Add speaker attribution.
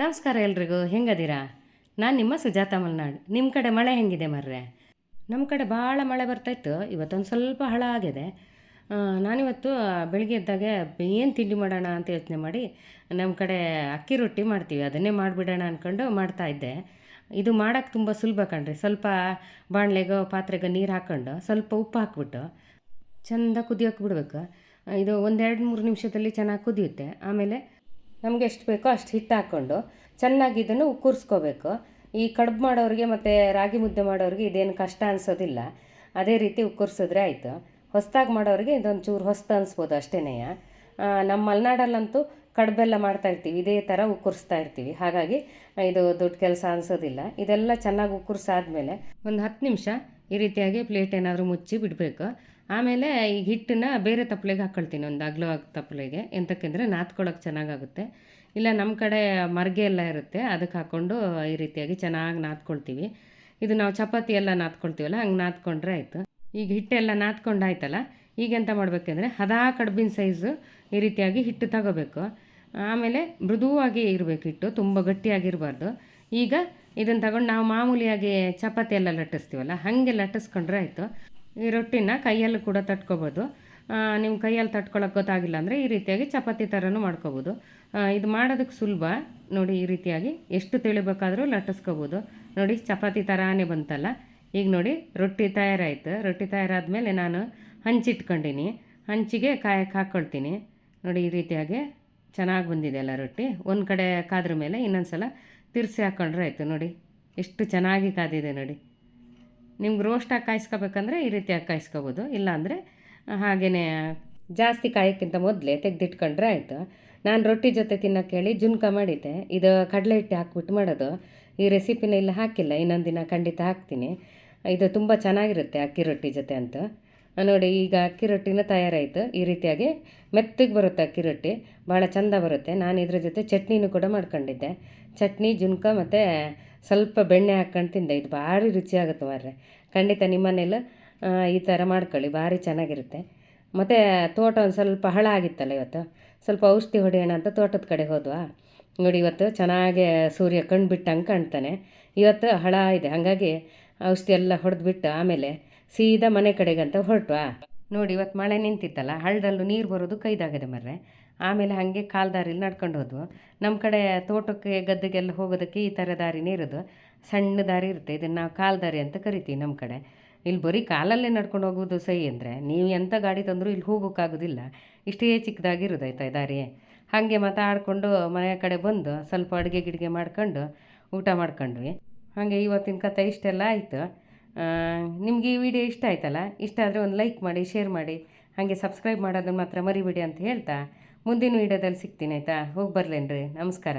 Speaker 1: ನಮಸ್ಕಾರ ಎಲ್ರಿಗೂ, ಹೆಂಗದೀರಾ? ನಾನು ನಿಮ್ಮ ಸುಜಾತ ಮಲ್ನಾಡ್. ನಿಮ್ಮ ಕಡೆ ಮಳೆ ಹೆಂಗಿದೆ ಮರ್ರೆ? ನಮ್ಮ ಕಡೆ ಭಾಳ ಮಳೆ ಬರ್ತಾಯಿತ್ತು ಇವತ್ತೊಂದು ಸ್ವಲ್ಪ ಹಳ ಆಗಿದೆ. ನಾನಿವತ್ತು ಬೆಳಿಗ್ಗೆ ಇದ್ದಾಗ ಏನು ತಿಂಡಿ ಮಾಡೋಣ ಅಂತ ಯೋಚನೆ ಮಾಡಿ ನಮ್ಮ ಕಡೆ ಅಕ್ಕಿ ರೊಟ್ಟಿ ಮಾಡ್ತೀವಿ. ಅದನ್ನೇ ಮಾಡಿಬಿಡೋಣ ಅಂದ್ಕೊಂಡು ಮಾಡ್ತಾಯಿದ್ದೆ ಇದು ಮಾಡೋಕ್ಕೆ ತುಂಬ ಸುಲಭ ಕಣ್ರಿ. ಸ್ವಲ್ಪ ಬಾಣಲೆಗೋ, ಪಾತ್ರೆಗೋ ನೀರು ಹಾಕ್ಕೊಂಡು ಸ್ವಲ್ಪ ಉಪ್ಪು ಹಾಕ್ಬಿಟ್ಟು ಚೆಂದ ಕುದಿಯೋಕೆ ಬಿಡಬೇಕು. ಇದು ಒಂದೆರಡು ಮೂರು ನಿಮಿಷದಲ್ಲಿ ಚೆನ್ನಾಗಿ ಕುದಿಯುತ್ತೆ. ಆಮೇಲೆ ನಮಗೆ ಎಷ್ಟು ಬೇಕೋ ಅಷ್ಟು ಹಿಟ್ಟು ಹಾಕ್ಕೊಂಡು ಚೆನ್ನಾಗಿ ಇದನ್ನು ಉಕ್ಕುರ್ಸ್ಕೋಬೇಕು ಈ ಕಡುಬು ಮಾಡೋರಿಗೆ ಮತ್ತು ರಾಗಿ ಮುದ್ದೆ ಮಾಡೋರಿಗೆ ಇದೇನು ಕಷ್ಟ ಅನಿಸೋದಿಲ್ಲ. ಅದೇ ರೀತಿ ಉಕ್ಕುರ್ಸಿದ್ರೆ ಆಯಿತು. ಹೊಸ್ದಾಗಿ ಮಾಡೋರಿಗೆ ಇದೊಂದು ಚೂರು ಹೊಸ್ತು ಅನಿಸ್ಬೋದು ಅಷ್ಟೇ ನಮ್ಮ ಮಲೆನಾಡಲ್ಲಂತೂ ಕಡುಬೆಲ್ಲ ಮಾಡ್ತಾ ಇರ್ತೀವಿ. ಇದೇ ಥರ ಉಕ್ಕುರ್ಸ್ತಾ ಇರ್ತೀವಿ. ಹಾಗಾಗಿ ಇದು ದೊಡ್ಡ ಕೆಲಸ ಅನಿಸೋದಿಲ್ಲ. ಇದೆಲ್ಲ ಚೆನ್ನಾಗಿ ಉಕ್ಕುರ್ಸಾದ್ಮೇಲೆ ಒಂದು ಹತ್ತು ನಿಮಿಷ ಈ ರೀತಿಯಾಗಿ ಪ್ಲೇಟ್ ಏನಾದರೂ ಮುಚ್ಚಿ ಬಿಡಬೇಕು. ಆಮೇಲೆ ಈ ಹಿಟ್ಟನ್ನ ಬೇರೆ ತಪ್ಪಲೆಗೆ ಹಾಕ್ಕೊಳ್ತೀನಿ ಒಂದು ಅಗ್ಲೋ ತಪ್ಪಲೆಗೆ ಎಂತಕ್ಕೆಂದರೆ ನಾತ್ಕೊಳ್ಳೋಕೆ ಚೆನ್ನಾಗಾಗುತ್ತೆ. ಇಲ್ಲ ನಮ್ಮ ಕಡೆ ಮರ್ಗೆ ಎಲ್ಲ ಇರುತ್ತೆ ಅದಕ್ಕೆ ಹಾಕ್ಕೊಂಡು ಈ ರೀತಿಯಾಗಿ ಚೆನ್ನಾಗಿ ನಾದ್ಕೊಳ್ತೀವಿ ಇದು ನಾವು ಚಪಾತಿ ಎಲ್ಲ ನಾದ್ಕೊಳ್ತೀವಲ್ಲ ಹಂಗೆ ನಾದ್ಕೊಂಡ್ರೆ ಆಯಿತು. ಈಗ ಹಿಟ್ಟೆಲ್ಲ ನಾದ್ಕೊಂಡಾಯ್ತಲ್ಲ ಈಗ ಮಾಡಬೇಕೆಂದ್ರೆ ಮಾಡಬೇಕಂದ್ರೆ ಹದಾ ಕಡುಬಿನ ಸೈಜು ಈ ರೀತಿಯಾಗಿ ಹಿಟ್ಟು ತಗೋಬೇಕು. ಆಮೇಲೆ ಮೃದುವಾಗಿ ಇರಬೇಕು ಹಿಟ್ಟು, ತುಂಬ ಗಟ್ಟಿಯಾಗಿರಬಾರ್ದು. ಈಗ ಇದನ್ನು ತಗೊಂಡು ನಾವು ಮಾಮೂಲಿಯಾಗಿ ಚಪಾತಿ ಎಲ್ಲ ಲಟ್ಟಿಸ್ತೀವಲ್ಲ, ಹಾಗೆ ಲಟ್ಟಿಸ್ಕೊಂಡ್ರೆ ಆಯಿತು. ಈ ರೊಟ್ಟಿನ ಕೈಯಲ್ಲೂ ಕೂಡ ತಟ್ಕೋಬೋದು. ನಿಮ್ಮ ಕೈಯಲ್ಲಿ ತಟ್ಕೊಳಕ್ಕೆ ಗೊತ್ತಾಗಿಲ್ಲ ಅಂದರೆ ಈ ರೀತಿಯಾಗಿ ಚಪಾತಿ ಥರನೂ ಮಾಡ್ಕೋಬೋದು. ಇದು ಮಾಡೋದಕ್ಕೆ ಸುಲಭ. ನೋಡಿ ಈ ರೀತಿಯಾಗಿ ಎಷ್ಟು ತಿಳಿಬೇಕಾದರೂ ಲಟ್ಟಿಸ್ಕೋಬೋದು. ನೋಡಿ ಚಪಾತಿ ಥರನೇ ಬಂತಲ್ಲ. ಈಗ ನೋಡಿ ರೊಟ್ಟಿ ತಯಾರಾಯಿತು. ರೊಟ್ಟಿ ತಯಾರಾದಮೇಲೆ ನಾನು ಹಂಚಿಟ್ಕೊಂಡಿನಿ. ಹಂಚಿಗೆ ಕಾಯಕ್ಕೆ ಹಾಕ್ಕೊಳ್ತೀನಿ ನೋಡಿ ಈ ರೀತಿಯಾಗಿ ಚೆನ್ನಾಗಿ ಬಂದಿದೆ ಅಲ್ಲ ರೊಟ್ಟಿ. ಒಂದು ಕಡೆ ಕಾದ್ರ ಮೇಲೆ ಇನ್ನೊಂದು ಸಲ ತಿರ್ಸಿ ಹಾಕ್ಕೊಂಡ್ರೆ ಆಯಿತು ನೋಡಿ. ಎಷ್ಟು ಚೆನ್ನಾಗಿ ಕಾದಿದೆ ನೋಡಿ. ನಿಮ್ಗೆ ರೋಸ್ಟಾಗಿ ಕಾಯಿಸ್ಕೋಬೇಕಂದ್ರೆ ಈ ರೀತಿಯಾಗಿ ಕಾಯಿಸ್ಕೋಬೋದು. ಇಲ್ಲಾಂದರೆ ಹಾಗೆಯೇ ಜಾಸ್ತಿ ಕಾಯೋಕ್ಕಿಂತ ಮೊದಲೇ ತೆಗೆದಿಟ್ಕೊಂಡ್ರೆ ಆಯಿತು. ನಾನು ರೊಟ್ಟಿ ಜೊತೆ ತಿನ್ನೋಕ್ಕೆ ಹೇಳಿ ಜುನ್ಕ ಮಾಡಿದ್ದೆ. ಇದು ಕಡಲೆ ಹಿಟ್ಟು ಹಾಕ್ಬಿಟ್ಟು ಮಾಡೋದು. ಈ ರೆಸಿಪಿನ ಇಲ್ಲಿ ಹಾಕಿಲ್ಲ. ಇನ್ನೊಂದು ದಿನ ಖಂಡಿತ ಹಾಕ್ತೀನಿ. ಇದು ತುಂಬ ಚೆನ್ನಾಗಿರುತ್ತೆ ಅಕ್ಕಿ ರೊಟ್ಟಿ ಜೊತೆ ಅಂತ. ನೋಡಿ, ಈಗ ಅಕ್ಕಿ ರೊಟ್ಟಿನ ತಯಾರಾಯಿತು. ಈ ರೀತಿಯಾಗಿ ಮೆತ್ತಗೆ ಬರುತ್ತೆ ಅಕ್ಕಿ ರೊಟ್ಟಿ. ಭಾಳ ಚಂದ ಬರುತ್ತೆ. ನಾನು ಇದ್ರ ಜೊತೆ ಚಟ್ನಿನೂ ಕೂಡ ಮಾಡ್ಕೊಂಡಿದ್ದೆ. ಚಟ್ನಿ, ಜುನ್ಕ ಮತ್ತು ಸ್ವಲ್ಪ ಬೆಣ್ಣೆ ಹಾಕ್ಕೊಂಡು ತಿಂದೆ. ಇದು ಭಾರಿ ರುಚಿಯಾಗುತ್ತೆ ಮಾರ್ರೆ. ಖಂಡಿತ ನಿಮ್ಮನೇಲಿ ಈ ಥರ ಮಾಡ್ಕೊಳ್ಳಿ. ಭಾರಿ ಚೆನ್ನಾಗಿರುತ್ತೆ. ಮತ್ತು ತೋಟ ಒಂದು ಸ್ವಲ್ಪ ಹಳ ಆಗಿತ್ತಲ್ಲ ಇವತ್ತು? ಸ್ವಲ್ಪ ಔಷಧಿ ಹೊಡೆಯೋಣ ಅಂತ ತೋಟದ ಕಡೆ ಹೋದ್ವಾ? ನೋಡಿ, ಇವತ್ತು ಚೆನ್ನಾಗಿ ಸೂರ್ಯ ಕಣ್ಣು ಬಿಟ್ಟಂಗೆ ಕಾಣ್ತಾನೆ. ಇವತ್ತು ಹಳ ಇದೆ. ಹಾಗಾಗಿ ಔಷಧಿ ಎಲ್ಲ ಹೊಡೆದ್ಬಿಟ್ಟು ಆಮೇಲೆ ಸೀದಾ ಮನೆ ಕಡೆಗೆ ಅಂತ ಹೊರಟ್ವಾ? ನೋಡಿ ಇವತ್ತು ಮಳೆ ನಿಂತಿತ್ತಲ್ಲ ಹಳ್ಳದಲ್ಲೂ ನೀರು ಬರೋದು ಕೈದಾಗಿದೆ ಮರ್ರೆ. ಆಮೇಲೆ ಹಾಗೆ ಕಾಲು ದಾರಿಲಿ ನಡ್ಕೊಂಡು ಹೋದ್ವು. ನಮ್ಮ ಕಡೆ ತೋಟಕ್ಕೆ ಗದ್ದೆಗೆಲ್ಲ ಹೋಗೋದಕ್ಕೆ ಈ ಥರ ದಾರಿನೇ ಇರೋದು ಸಣ್ಣ ದಾರಿ ಇರುತ್ತೆ, ಇದನ್ನು ನಾವು ಕಾಲು ದಾರಿ ಅಂತ ಕರಿತೀವಿ ನಮ್ಮ ಕಡೆ. ಇಲ್ಲಿ ಬರೀ ಕಾಲಲ್ಲೇ ನಡ್ಕೊಂಡು ಹೋಗೋದು ಸಹಿ ಅಂದರೆ, ನೀವು ಎಂಥ ಗಾಡಿ ತಂದರೂ ಇಲ್ಲಿ ಹೋಗೋಕ್ಕಾಗೋದಿಲ್ಲ. ಇಷ್ಟೇ ಚಿಕ್ಕದಾಗಿರೋದು ಆಯ್ತಾ ದಾರಿ ಹಾಗೆ ಮಾತಾಡಿಕೊಂಡು ಮನೆ ಕಡೆ ಬಂದು ಸ್ವಲ್ಪ ಅಡುಗೆ ಗಿಡಿಗೆ ಮಾಡ್ಕೊಂಡು ಊಟ ಮಾಡ್ಕೊಂಡ್ವಿ. ಹಾಗೆ ಇವತ್ತಿನ ಕಥೆ ಇಷ್ಟೆಲ್ಲ ಆಯಿತು. ನಿಮಗೆ ಈ ವಿಡಿಯೋ ಇಷ್ಟ ಆಯ್ತಲ್ಲ? ಇಷ್ಟ ಆದರೆ ಒಂದು ಲೈಕ್ ಮಾಡಿ, ಶೇರ್ ಮಾಡಿ. ಹಾಗೆ ಸಬ್ಸ್ಕ್ರೈಬ್ ಮಾಡೋದನ್ನು ಮಾತ್ರ ಮರಿಬೇಡಿ ಅಂತ ಹೇಳ್ತಾ ಮುಂದಿನ ವಿಡಿಯೋದಲ್ಲಿ ಸಿಗ್ತೀನಿ ಆಯಿತಾ? ಹೋಗಿ ಬರ್ಲೇನ್ರಿ. ನಮಸ್ಕಾರ.